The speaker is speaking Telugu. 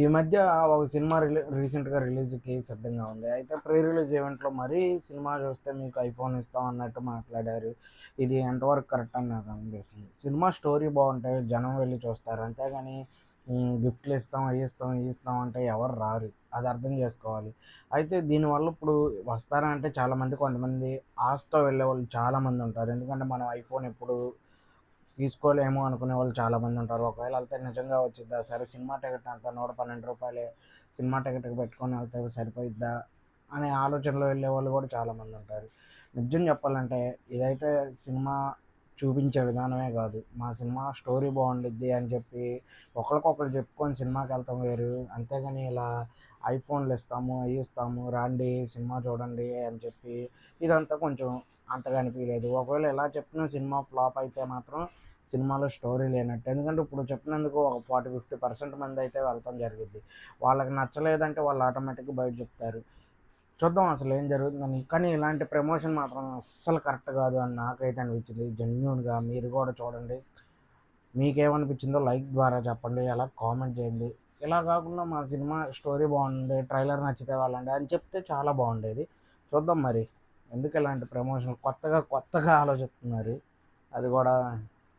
ఈ మధ్య ఒక సినిమా రిలీ రీసెంట్గా రిలీజ్కి సిద్ధంగా ఉంది. అయితే ప్రీ రిలీజ్ ఈవెంట్లో మరీ సినిమా చూస్తే మీకు ఐఫోన్ ఇస్తాం అన్నట్టు మాట్లాడారు. ఇది ఎంతవరకు కరెక్ట్ అని నాకు అనిపిస్తుంది. సినిమా స్టోరీ బాగుంటే జనం వెళ్ళి చూస్తారు. అంతేగాని గిఫ్ట్లు ఇస్తాం అవి ఇస్తాం ఇవి ఇస్తాం అంటే ఎవరు రారు. అది అర్థం చేసుకోవాలి. అయితే దీనివల్ల ఇప్పుడు వస్తారంటే చాలామంది కొంతమంది ఆస్తో వెళ్ళే వాళ్ళు చాలామంది ఉంటారు. ఎందుకంటే మనం ఐఫోన్ ఎప్పుడు తీసుకోలేము అనుకునే వాళ్ళు చాలామంది ఉంటారు. ఒకవేళ వెళ్తే నిజంగా వచ్చిద్దా? సరే సినిమా టికెట్ అంత నూట పన్నెండు రూపాయలే. సినిమా టికెట్ పెట్టుకొని వెళ్తే సరిపోయిద్దా? అనే ఆలోచనలో వెళ్ళే వాళ్ళు కూడా చాలామంది ఉంటారు. నిజం చెప్పాలంటే ఇదైతే సినిమా చూపించే విధానమే కాదు మా సినిమా స్టోరీ బాగుండిద్ది అని చెప్పి ఒకరికొకరు చెప్పుకొని సినిమాకి వెళ్తాం వేరు. అంతేగాని ఇలా ఐఫోన్లు ఇస్తాము అవి ఇస్తాము రాండి సినిమా చూడండి అని చెప్పి ఇదంతా కొంచెం అంతగా అనిపించలేదు ఒకవేళ ఎలా చెప్పినా సినిమా ఫ్లాప్ అయితే మాత్రం సినిమాలో స్టోరీ లేనట్టు. ఎందుకంటే ఇప్పుడు చెప్పినందుకు ఒక ఫార్టీ ఫిఫ్టీ పర్సెంట్ మంది అయితే వెళ్ళటం జరిగింది. వాళ్ళకి నచ్చలేదంటే వాళ్ళు ఆటోమేటిక్గా బయట చెప్తారు. చూద్దాం అసలు ఏం జరుగుతుందని కానీ ఇలాంటి ప్రమోషన్ మాత్రం అస్సలు కరెక్ట్ కాదు అని నాకైతే అనిపించింది. జెన్యున్గా మీరు కూడా చూడండి. మీకేమనిపించిందో లైక్ ద్వారా చెప్పండి. అలా కామెంట్ చేయండి. ఇలా కాకుండా మా సినిమా స్టోరీ బాగుండే ట్రైలర్ నచ్చితే వాళ్ళండి అని చెప్తే చాలా బాగుండేది. చూద్దాం మరి. ఎందుకు ఇలాంటి ప్రమోషన్ కొత్తగా కొత్తగా ఆలోచిస్తున్నారు. అది కూడా